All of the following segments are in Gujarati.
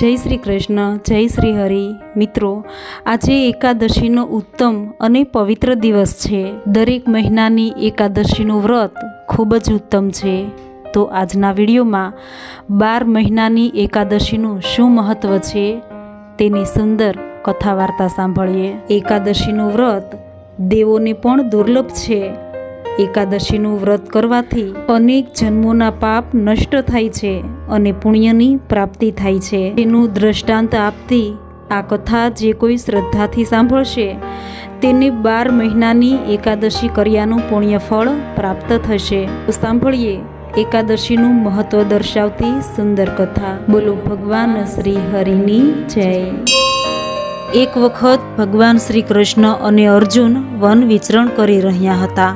જય શ્રી કૃષ્ણ, જય શ્રી હરિ. મિત્રો, આજે એકાદશીનો ઉત્તમ અને પવિત્ર દિવસ છે. દરેક મહિનાની એકાદશીનું વ્રત ખૂબ જ ઉત્તમ છે. તો આજના વિડીયોમાં બાર મહિનાની એકાદશીનું શું મહત્ત્વ છે તેની સુંદર કથા વાર્તા સાંભળીએ. એકાદશીનું વ્રત દેવોને પણ દુર્લભ છે. એકાદશીનું વ્રત કરવાથી અનેક જન્મોના પાપ નષ્ટ થાય છે. અને પુણ્યની પ્રાપ્તિ થાય છે. તેનું દ્રષ્ટાંત આપતી આ કથા જે કોઈ શ્રદ્ધાથી સાંભળશે, તેને બાર મહિનાની એકાદશી કર્યાનું પુણ્ય ફળ પ્રાપ્ત થશે. સાંભળીએ એકાદશીનું મહત્વ દર્શાવતી સુંદર કથા. બોલો ભગવાન શ્રી હરિની જય. એક વખત ભગવાન શ્રી કૃષ્ણ અને અર્જુન વન વિચરણ કરી રહ્યા હતા.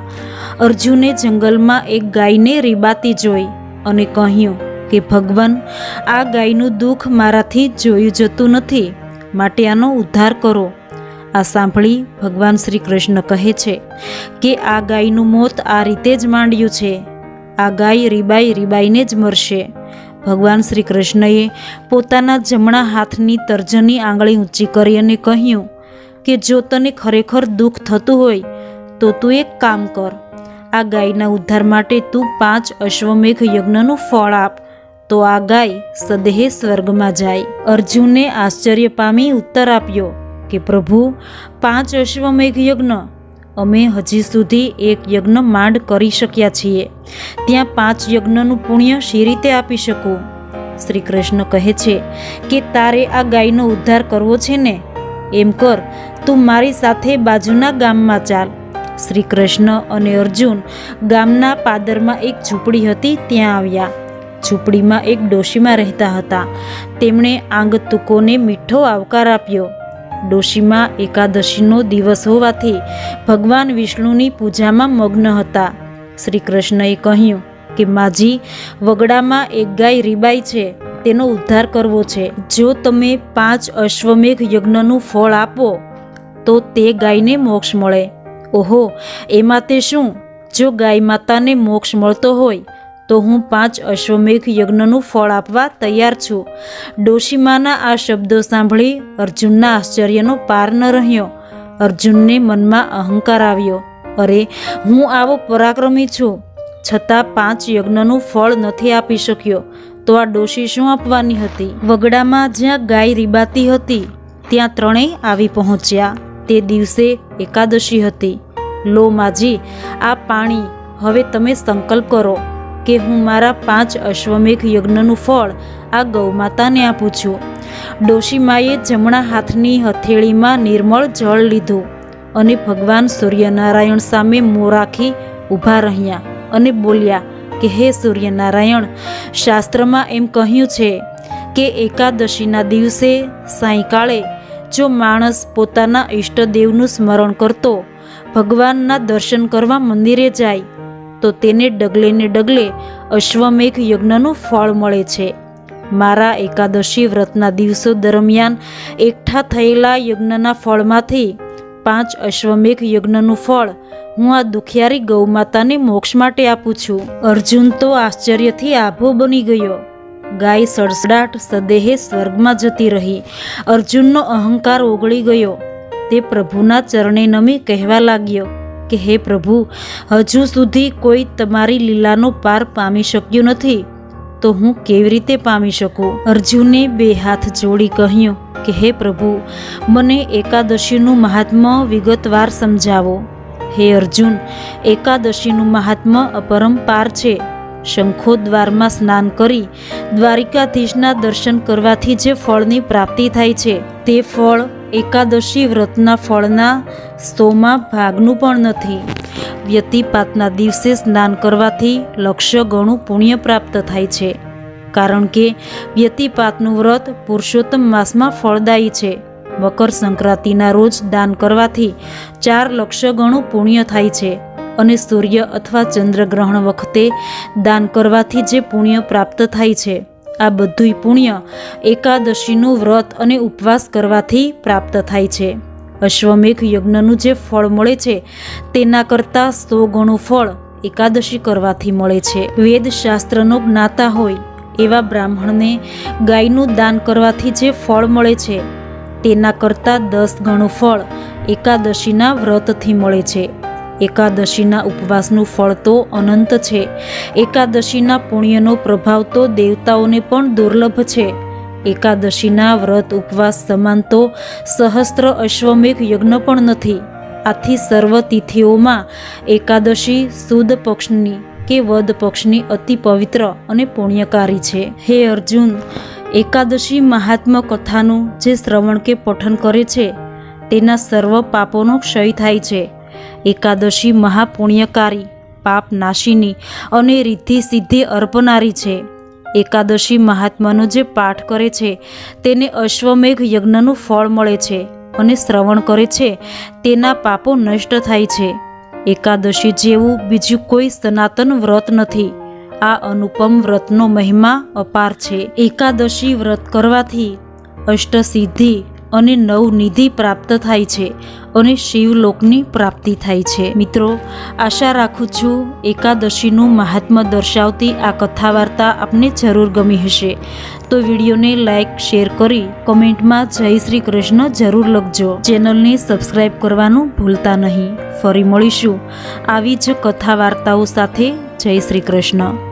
અર્જુને જંગલમાં એક ગાયને રીબાતી જોઈ અને કહ્યું કે ભગવાન, આ ગાયનું દુઃખ મારાથી જોયું જતું નથી. માટે આનો ઉદ્ધાર કરો. આ સાંભળી ભગવાન શ્રી કૃષ્ણ કહે છે કે આ ગાયનું મોત આ રીતે જ માંડ્યું છે. આ ગાય રીબાઈ રીબાઈને જ મરશે. ભગવાન શ્રી કૃષ્ણએ પોતાના જમણા હાથની તર્જની આંગળી ઊંચી કરી અને કહ્યું કે જો તને ખરેખર દુઃખ થતું હોય, તો તું એક કામ કર. આ ગાયના ઉદ્ધાર માટે તું પાંચ અશ્વમેઘ યજ્ઞનું ફળ આપ. તો આ ગાય સદેહ સ્વર્ગમાં જાય. અર્જુને આશ્ચર્ય પામી ઉત્તર આપ્યો કે, પ્રભુ, પાંચ અશ્વમેઘ યજ્ઞ. અમે હજી સુધી એક યજ્ઞ માંડ કરી શક્યા છીએ. ત્યાં પાંચ યજ્ઞનું પુણ્ય શી રીતે આપી શકું? શ્રી કૃષ્ણ કહે છે કે, તારે આ ગાયનો ઉદ્ધાર કરવો છે ને? એમ કર, તું મારી સાથે બાજુના ગામમાં ચાલ. શ્રી કૃષ્ણ અને અર્જુન ગામના પાદરમાં એક ઝૂંપડી હતી, ત્યાં આવ્યા. ઝૂંપડીમાં એક ડોશીમાં રહેતા હતા. તેમણે આંગતુકોને મીઠો આવકાર આપ્યો. ડોશીમાં એકાદશીનો દિવસ હોવાથી ભગવાન વિષ્ણુની પૂજામાં મગ્ન હતા. શ્રી કૃષ્ણએ કહ્યું કે, માજી, વગડામાં એક ગાય રીબાઈ છે. તેનો ઉદ્ધાર કરવો છે. જો તમે પાંચ અશ્વમેઘ યજ્ઞનું ફળ આપો, તો તે ગાયને મોક્ષ મળે. ઓહો, એમાં તે શું? જો ગાય માતાને મોક્ષ મળતો હોય તો હું પાંચ અશ્વમેઘ યજ્ઞનું ફળ આપવા તૈયાર છું. ડોશીમાના આ શબ્દો સાંભળી અર્જુનના આશ્ચર્યનો પાર ન રહ્યો. અર્જુનને મનમાં અહંકાર આવ્યો. અરે, હું આવો પરાક્રમી છું. છતાં પાંચ યજ્ઞનું ફળ નથી આપી શક્યો. તો આ ડોશી શું આપવાની હતી? વગડામાં જ્યાં ગાય રીબાતી હતી, ત્યાં ત્રણેય આવી પહોંચ્યા. તે દિવસે એકાદશી હતી. લો માજી, આ પાણી હવે તમે સંકલ્પ કરો. કે હું મારા પાંચ અશ્વમેઘ યજ્ઞનું ફળ આ ગૌમાતાને આપું છું. ડોશીમાએ જમણા હાથની હથેળીમાં નિર્મળ જળ લીધું અને ભગવાન સૂર્યનારાયણ સામે મોં રાખી ઊભા રહ્યા અને બોલ્યા, કે હે સૂર્યનારાયણ, શાસ્ત્રમાં એમ કહ્યું છે કે એકાદશીના દિવસે સાંયકાળે જો માણસ પોતાના ઈષ્ટદેવનું સ્મરણ કરતો, ભગવાનના દર્શન કરવા મંદિરે જાય તો તેને ડગલે ને ડગલે અશ્વમેઘ યજ્ઞનું ફળ મળે છે. મારા એકાદશી વ્રતના દિવસો દરમિયાન એકઠા થયેલા યજ્ઞના ફળમાંથી પાંચ અશ્વમેઘ યજ્ઞનું ફળ હું આ દુખિયારી ગૌમાતાને મોક્ષ માટે આપું છું. અર્જુન તો આશ્ચર્યથી આભો બની ગયો. ગાય સડસડાટ સદેહે સ્વર્ગમાં જતી રહી. અર્જુનનો અહંકાર ઓગળી ગયો. તે પ્રભુના ચરણે નમી કહેવા લાગ્યો. કે હે પ્રભુ, હજુ સુધી કોઈ તમારી લીલાનો પાર પામી શક્યું નથી. તો હું કેવી રીતે પામી શકું? અર્જુને બે હાથ જોડી કહ્યું કે હે પ્રભુ, મને એકાદશીનું મહાત્મ્ય વિગતવાર સમજાવો. હે અર્જુન, એકાદશીનું મહાત્મ્ય અપરંપાર છે. શંખો દ્વારમાં સ્નાન કરી દ્વારિકાધીશના દર્શન કરવાથી જે ફળની પ્રાપ્તિ થાય છે, તે ફળ એકાદશી વ્રતના ફળના સ્તોમાં ભાગનું પણ નથી. વ્યતિપાતના દિવસે સ્નાન કરવાથી લક્ષ્ય ગણું પુણ્ય પ્રાપ્ત થાય છે. કારણ કે વ્યતિપાતનું વ્રત પુરુષોત્તમ માસમાં ફળદાયી છે. મકર સંક્રાંતિના રોજ દાન કરવાથી ચાર લક્ષ્ય ગણું પુણ્ય થાય છે અને સૂર્ય અથવા ચંદ્રગ્રહણ વખતે દાન કરવાથી જે પુણ્ય પ્રાપ્ત થાય છે. આ બધુંય પુણ્ય એકાદશીનું વ્રત અને ઉપવાસ કરવાથી પ્રાપ્ત થાય છે. અશ્વમેઘ યજ્ઞનું જે ફળ મળે છે, તેના કરતાં સો ગણું ફળ એકાદશી કરવાથી મળે છે. વેદશાસ્ત્રનો જ્ઞાતા હોય એવા બ્રાહ્મણને ગાયનું દાન કરવાથી જે ફળ મળે છે, તેના કરતાં દસ ગણું ફળ એકાદશીના વ્રતથી મળે છે. એકાદશીના ઉપવાસનું ફળ તો અનંત છે. એકાદશીના પુણ્યનો પ્રભાવ તો દેવતાઓને પણ દુર્લભ છે. એકાદશીના વ્રત ઉપવાસ સમાન તો સહસ્ત્ર અશ્વમેઘ યજ્ઞ પણ નથી. આથી સર્વ તિથિઓમાં એકાદશી સુદ પક્ષની કે વદ પક્ષની અતિ પવિત્ર અને પુણ્યકારી છે. હે અર્જુન, એકાદશી મહાત્મા કથાનું જે શ્રવણ કે પઠન કરે છે, તેના સર્વ પાપોનો ક્ષય થાય છે. એકાદશી મહાપુણ્યકારી, પાપ નાશીની અને રિદ્ધિ સિદ્ધિ અર્પનારી છે. એકાદશી મહાત્માનો જે પાઠ કરે છે, તેને અશ્વમેઘ યજ્ઞનું ફળ મળે છે અને શ્રવણ કરે છે, તેના પાપો નષ્ટ થાય છે. એકાદશી જેવું બીજું કોઈ સનાતન વ્રત નથી. આ અનુપમ વ્રતનો મહિમા અપાર છે. એકાદશી વ્રત કરવાથી અષ્ટસિદ્ધિ અને નવનિધિ પ્રાપ્ત થાય છે અને શિવલોકની પ્રાપ્તિ થાય છે. મિત્રો, આશા રાખું છું એકાદશીનું મહાત્મ્ય દર્શાવતી આ કથા વાર્તા આપને જરૂર ગમી હશે. તો વિડીયોને લાઇક શેર કરી કમેન્ટમાં જય શ્રી કૃષ્ણ જરૂર લખજો. ચેનલને સબસ્ક્રાઈબ કરવાનું ભૂલતા નહીં. ફરી મળીશું આવી જ કથા વાર્તાઓ સાથે. જય શ્રી કૃષ્ણ.